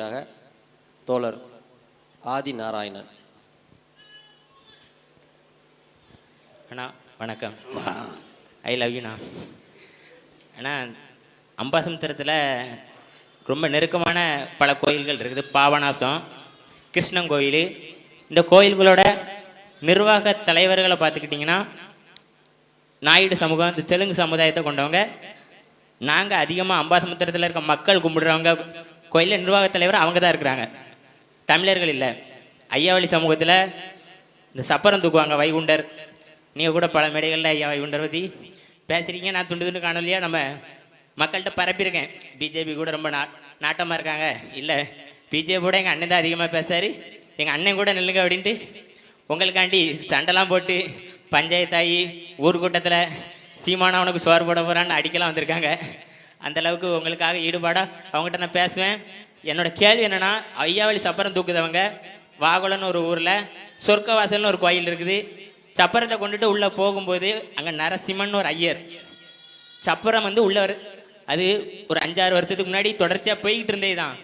அடுத்தபடியாக தோழர் ஆதி நாராயணன். அண்ணா வணக்கம். ஐ லவ் யூண்ணா அண்ணா. அம்பாசமுத்திரத்தில் ரொம்ப நெருக்கமான பல கோயில்கள் இருக்குது. பாபநாசம் கிருஷ்ணன் கோயில். இந்த கோயில்களோட நிர்வாக தலைவர்களை பார்த்துக்கிட்டிங்கன்னா நாயுடு சமூகம் இந்த தெலுங்கு சமுதாயத்தை கொண்டவங்க. நாங்கள் அதிகமாக அம்பாசமுத்திரத்தில் இருக்க மக்கள் கும்பிடுறவங்க கோயிலில் நிர்வாக தலைவர் அவங்க தான் இருக்கிறாங்க. தமிழர்கள் இல்லை. ஐயாவளி சமூகத்தில் இந்த சப்பரம் தூக்குவாங்க வைகுண்டர். நீங்கள் கூட பல மேடைகளில் ஐயா வைகுண்டர் பற்றி பேசுகிறீங்க நான் துண்டு துண்டு காணொலியாக நம்ம மக்கள்கிட்ட பரப்பியிருக்கேன். பிஜேபி கூட ரொம்ப நா நாட்டமாக இருக்காங்க. இல்லை பிஜேபி கூட எங்கள் அண்ணன் தான் அதிகமாக பேசாரு. எங்கள் அண்ணன் கூட நில்லுங்க அப்படின்ட்டு உங்களுக்காண்டி சண்டைலாம் போட்டு பஞ்சாயத்தாகி ஊர் கூட்டத்தில் சோறு போட போகிறான்னு அடிக்கலாம் வந்திருக்காங்க. அந்தளவுக்கு உங்களுக்காக ஈடுபாடாக அவங்ககிட்ட நான் பேசுவேன். என்னோட கேள்வி என்னென்னா ஐயாவளி சப்பரம் தூக்குதவங்க வாகுலன்னு ஒரு ஊரில் சொர்க்கவாசல்னு ஒரு கோயில் இருக்குது. சப்பரத்தை கொண்டுட்டு உள்ளே போகும்போது அங்கே நரசிம்மன் ஒரு ஐயர். சப்பரம் வந்து உள்ளவர் அது ஒரு அஞ்சாறு வருஷத்துக்கு முன்னாடி தொடர்ச்சியாக போய்கிட்டு இருந்தே தான்.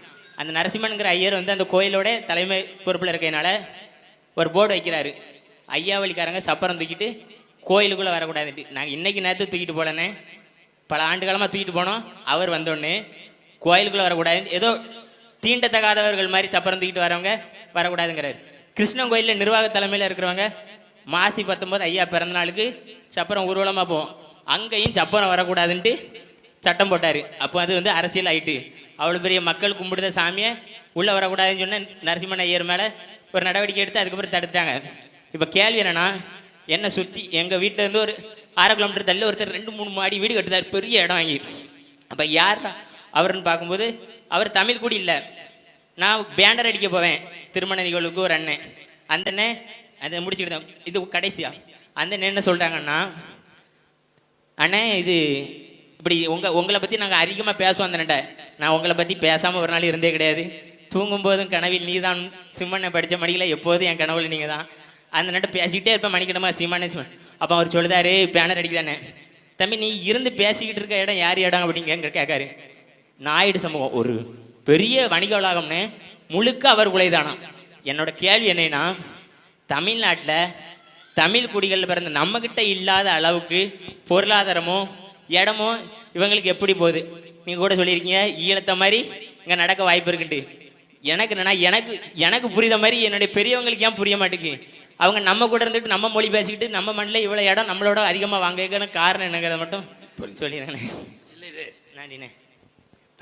அந்த நரசிம்மனுங்கிற ஐயர் வந்து அந்த கோயிலோட தலைமை பொறுப்பில் இருக்கறனால ஒரு போர்டு வைக்கிறாரு. ஐயாவளிக்காரங்க சப்பரம் தூக்கிட்டு கோயிலுக்குள்ளே வரக்கூடாது நாங்கள் இன்றைக்கி நேரத்தை தூக்கிட்டு போலனே பல ஆண்டு காலமாக தூக்கிட்டு போனோம். அவர் வந்தோடனே கோயிலுக்குள்ளே வரக்கூடாது ஏதோ தீண்டத்தகாதவர்கள் மாதிரி சப்பரம் தூக்கிட்டு வரவங்க வரக்கூடாதுங்கிறார். கிருஷ்ணன் கோயிலில் நிர்வாக தலைமையில் இருக்கிறவங்க மாசி பத்தொன்பது ஐயா பிறந்த நாளுக்கு சப்பரம் ஊர்வலமாக போவோம். அங்கேயும் சப்பரம் வரக்கூடாதுன்ட்டு சட்டம் போட்டார். அப்போ அது வந்து அரசியல் ஆயிட்டு. அவ்வளோ பெரிய மக்கள் கும்பிடுத சாமியை உள்ளே வரக்கூடாதுன்னு சொன்ன நரசிம்மன் ஐயர் மேலே ஒரு நடவடிக்கை எடுத்து அதுக்கப்புறம் தடுத்துட்டாங்க. இப்போ கேள்வி என்னென்னா என்னை சுற்றி எங்கள் இருந்து ஒரு அரை கிலோமீட்டர் தள்ளி ஒருத்தர் ரெண்டு மூணு மாடி வீடு கட்டுதார் பெரிய இடம் வாங்கி அப்போ யார் அவர்னு பார்க்கும்போது அவர் தமிழ் கூட இல்லை. நான் பேண்டர் அடிக்க போவேன். திருமண நிகழ்வுக்கு ஒரு அண்ணன். அந்த அண்ணன் அதை முடிச்சுக்கிட்டேன் இது கடைசியா. அந்த அண்ணன் என்ன சொல்கிறாங்கன்னா அண்ணே இது இப்படி உங்கள் உங்களை பற்றி நாங்கள் அதிகமாக பேசுவோம் அந்த நட்டை நான் உங்களை பற்றி பேசாமல் ஒரு நாள் இருந்தே கிடையாது. தூங்கும்போதும் கனவில் நீ தான் சிம்மனை படித்த மடியில் எப்போதும் என் கனவுல நீங்கள் தான் அந்த நட்டை பேசிக்கிட்டே இருப்பேன். மணிக்கிடமா சிம்மனே சிம்மன் அப்போ அவர் சொல்லுதாரு பேனர் அடிக்குதானே தம்பி நீ இருந்து பேசிக்கிட்டு இருக்க இடம் யார் இடம் அப்படிங்க கேட்காரு நாயுடு சமூகம் ஒரு பெரிய வணிக வளாகம்னு முழுக்க அவர் உழைதானா? என்னோட கேள்வி என்னன்னா தமிழ்நாட்டில் தமிழ் குடிகளில் பிறந்த நம்மக்கிட்ட இல்லாத அளவுக்கு பொருளாதாரமோ இடமோ இவங்களுக்கு எப்படி போகுது? நீங்கள் கூட சொல்லியிருக்கீங்க ஈழத்த மாதிரி இங்கே நடக்க வாய்ப்பு இருக்குன்ட்டு. எனக்கு என்னன்னா எனக்கு எனக்கு புரித மாதிரி என்னுடைய பெரியவங்களுக்கு ஏன் புரிய மாட்டேங்குது? அவங்க நம்ம கூட இருந்துட்டு நம்ம மொழி பேசிக்கிட்டு நம்ம மண்ணில் இவ்வளோ இடம் நம்மளோட அதிகமாக வாங்கிக்கணும் காரணம் என்னங்கிறத மட்டும் சொல்லிடுறேண்ணே இல்லை இது நன்றிண்ணே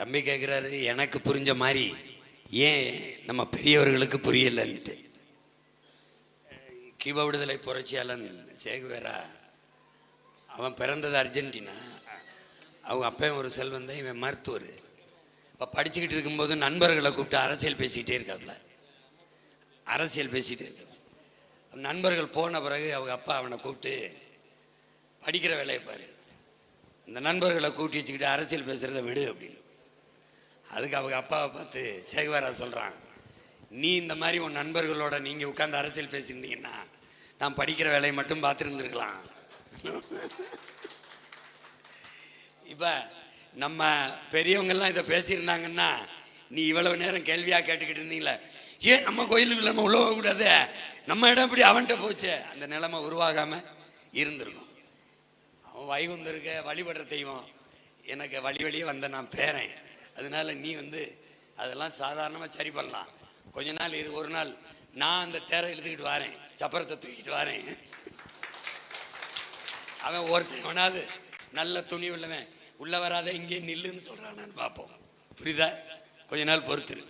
தம்பி கேட்குறாரு எனக்கு புரிஞ்ச மாதிரி ஏன் நம்ம பெரியவர்களுக்கு புரியலன்ட்டு. கியூபா விடுதலை புரட்சியாளன் சேகுவேரா அவன் பிறந்தது அர்ஜென்டினா. அவங்க அப்பையும் ஒரு செல்வன் தான் இவன் மருத்துவர். இப்போ படிச்சுக்கிட்டு இருக்கும்போது நண்பர்களை கூப்பிட்டு அரசியல் பேசிக்கிட்டே இருக்காப்புல அரசியல் பேசிக்கிட்டே இருக்க. நண்பர்கள் போன பிறகு அவங்க அப்பா அவனை கூப்பிட்டு படிக்கிற வேலையை பாரு. இந்த நண்பர்களை கூட்டி வச்சுக்கிட்டு அரசியல் பேசுகிறத விடு அப்படின்னு. அதுக்கு அவங்க அப்பாவை பார்த்து சேகுவாரா சொல்கிறான் நீ இந்த மாதிரி உன் நண்பர்களோட நீங்கள் உட்காந்து அரசியல் பேசியிருந்தீங்கன்னா நான் படிக்கிற வேலையை மட்டும் பார்த்துருந்துருக்கலாம். இப்போ நம்ம பெரியவங்கள்லாம் இதை பேசியிருந்தாங்கன்னா நீ இவ்வளவு நேரம் கேள்வியாக கேட்டுக்கிட்டு இருந்தீங்களே? ஏன் நம்ம கோயிலுக்கு நம்ம உள்ள போகக்கூடாது நம்ம இடம் இப்படி அவன்கிட்ட போச்சு? அந்த நிலைமை உருவாகாமல் இருந்திருக்கும். அவன் வைகுந்தருக்க வழிபடுற தெய்வம். எனக்கு வழி வழியே வந்த நான் பேரன். அதனால நீ வந்து அதெல்லாம் சாதாரணமாக சரி பண்ணலாம். கொஞ்ச நாள் இரு ஒரு நாள். நான் அந்த தேரை எடுத்துக்கிட்டு வரேன். சப்பரத்தை தூக்கிட்டு வரேன். அவன் ஒருத்தன் வேணாது நல்ல துணி உள்ளவன். உள்ள வராத இங்கே நில்லுன்னு சொல்கிறானான்னு பார்ப்போம். புரியுதா? கொஞ்ச நாள் பொறுத்துரு